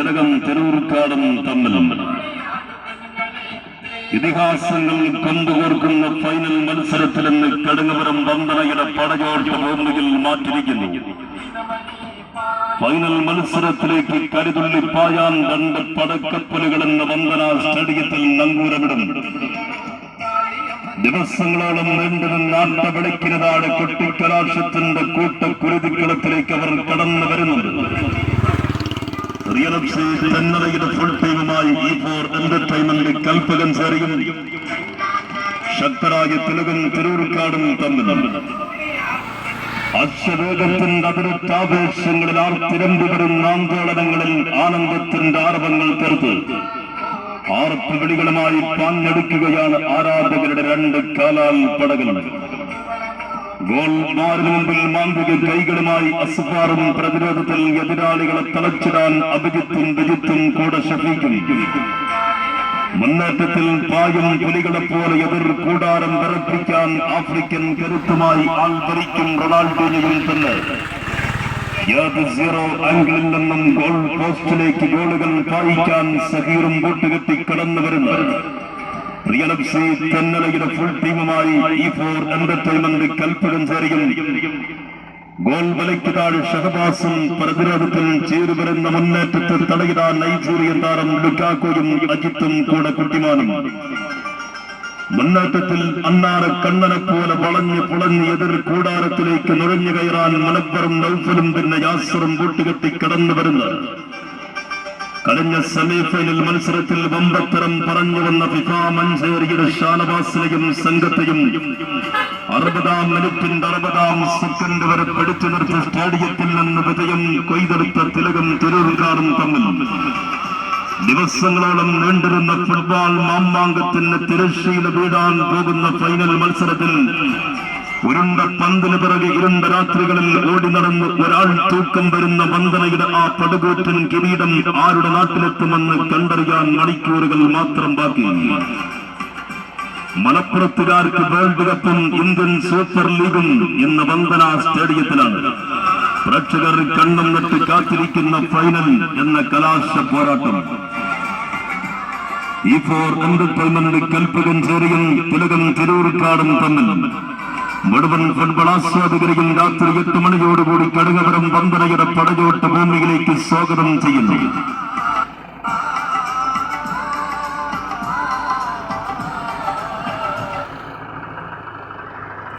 തിലകം തിരൂർക്കാടും തമ്മിൽ ഇതിഹാസങ്ങൾ കൊണ്ടുകോർക്കുന്ന ഫൈനൽ മത്സരത്തിൽ ഇന്ന് കടുങ്ങപുരം വന്ദനയുടെ പടയോട്ട ഭൂമിയിൽ മാറ്റിരിക്കുന്നു ഫൈനൽ മത്സരത്തിലേക്ക് കരുതുള്ളി പായാൻ രണ്ട് പടക്കപ്പലുകൾ എന്ന വന്ദന സ്റ്റേഡിയത്തിൽ നങ്കൂരമിടും. ദിവസങ്ങളോളം നീണ്ടുനിന്ന് ആട്ടവിളിക്കുന്നതാണ് കൊട്ടിക്കലാശത്തിന്റെ കൂട്ടക്കുരുതിക്കളത്തിലേക്ക് അവർ കടന്നു വരുന്നുണ്ട് റിയൽ എസ്റ്റേറ്റ് സി ഫുൾ ടീമുമായി ഈ ഫോർ എന്റർടൈൻമെന്റ് കൽപ്പകൻ സേറിയും ശക്തരായ തെലുകും തിരൂർക്കാടും തമ്മിൽ. അതിരുത്താവേശങ്ങളിൽ ആർ വരുന്ന ആന്തോളനങ്ങളിൽ ആനന്ദത്തിന്റെ ആരവങ്ങൾ തീർത്ത് ആർപ്പ് വിളികളുമായി പാഞ്ഞെടുക്കുകയാണ് ആരാധകരുടെ രണ്ട് കാലാൽ പടകൾ. ഗോൾ മാറിന് മുമ്പിൽ മാന്ത്രിക കൈകളുമായി അസ്ഫാറും പ്രതിരോധത്തിൽ എതിരാളികളെ തളച്ചിടാൻ അഭിജിത്തും വിജിത്തും കൂടെ ഷഫീക്കും മുന്നേറ്റത്തിൽ പായും പുലികളെ പോലെ എതിർ കൂടാരം വിറപ്പിക്കാൻ ആഫ്രിക്കൻ കരുത്തുമായി ആൾ റൊണാൾഡോയും തന്നെ. ഏത് സീറോ ആംഗിളിൽ നിന്നും ഗോൾ പോസ്റ്റിലേക്ക് ഗോളുകൾ പായിക്കാൻ സഹീറും കൂട്ടുകെട്ടി കടന്നു വരുന്നു. റിയൽ എഫ് തെന്നലയുടെ ഫുൾ ടീമുമായി ഈ ഫോർ എന്റർടൈൻമെന്റ് കൽപ്പകം ചേരുകയും ഗോൾ വലയ്ക്ക് താഴെ ഷഹബാസും പ്രതിരോധത്തിൽ ചേരുവരുന്ന മുന്നേറ്റത്തെ തടയിടാൻ നൈജീരിയൻ താരം ലുക്കാക്കോയും അജിത്തും കൂടെ കുട്ടിമാനും. മുന്നേറ്റത്തിൽ അന്നാറ കണ്ണനെ പോലെ വളഞ്ഞ് പുളഞ്ഞ് എതിർ കൂടാരത്തിലേക്ക് നുഴഞ്ഞു കയറാൻ മലപ്പുറം നൗഫലും പിന്നെ യാസറും കൂട്ടുകെട്ടി കടന്നു വരുന്നത്. കഴിഞ്ഞ സെമിഫൈനൽ മത്സരത്തിൽ വമ്പത്തരം പറഞ്ഞു വന്ന ഫിഫ മഞ്ചേരിയുടെ ഷാനവാസിനെയും സംഘത്തെയും അറുപതാം മിനിറ്റിന്റെ അറുപതാം സെക്കൻഡ് വരെ പിടിച്ചു നിർത്തി സ്റ്റേഡിയത്തിൽ നിന്ന് വിജയം കൊയ്തെടുത്ത തിലകം തിരൂർക്കാടും തമ്മിൽ. ദിവസങ്ങളോളം നീണ്ടിരുന്ന ഫുട്ബോൾ മാമാങ്കത്തിന് തിരശ്ശീല വീടാൻ പോകുന്ന ഫൈനൽ മത്സരത്തിൽ ഉരുണ്ട പന്തിന് പിറകെ ഇരുണ്ട രാത്രികളിൽ ഓടി നടന്ന് ഒരാൾ തൂക്കം വരുന്ന വന്ദനയുടെ ആ പടുകൂറ്റൻ കിരീടം ആരുടെ നാട്ടിലെത്തുമെന്ന് കണ്ടറിയാൻ മണിക്കൂറുകൾ മാത്രം ബാക്കി. മലപ്പുറത്തുകാർക്ക് വേൾഡ് കപ്പും ഇന്ത്യൻ സൂപ്പർ ലീഗും ഇന്ന് വന്ദന സ്റ്റേഡിയത്തിലാണ്. പ്രേക്ഷകർ കണ്ണം നട്ട് കാത്തിരിക്കുന്ന ഫൈനൽ എന്ന കലാശ പോരാട്ടം. ഈ ഫോർ എന്റർടൈൻമെന്റ് കൽപ്പകൻ ചേരിയും തിലകൻ തിരൂർക്കാടും തമ്മിൽ. മുഴുവൻ ഫുട്ബോൾ ആസ്വാദകരെയും രാത്രി എട്ട് മണിയോടുകൂടി കടുങ്ങപുരം വന്ദനയുടെ പടയോട്ട് ഭൂമിയിലേക്ക് സ്വാഗതം ചെയ്യുന്നു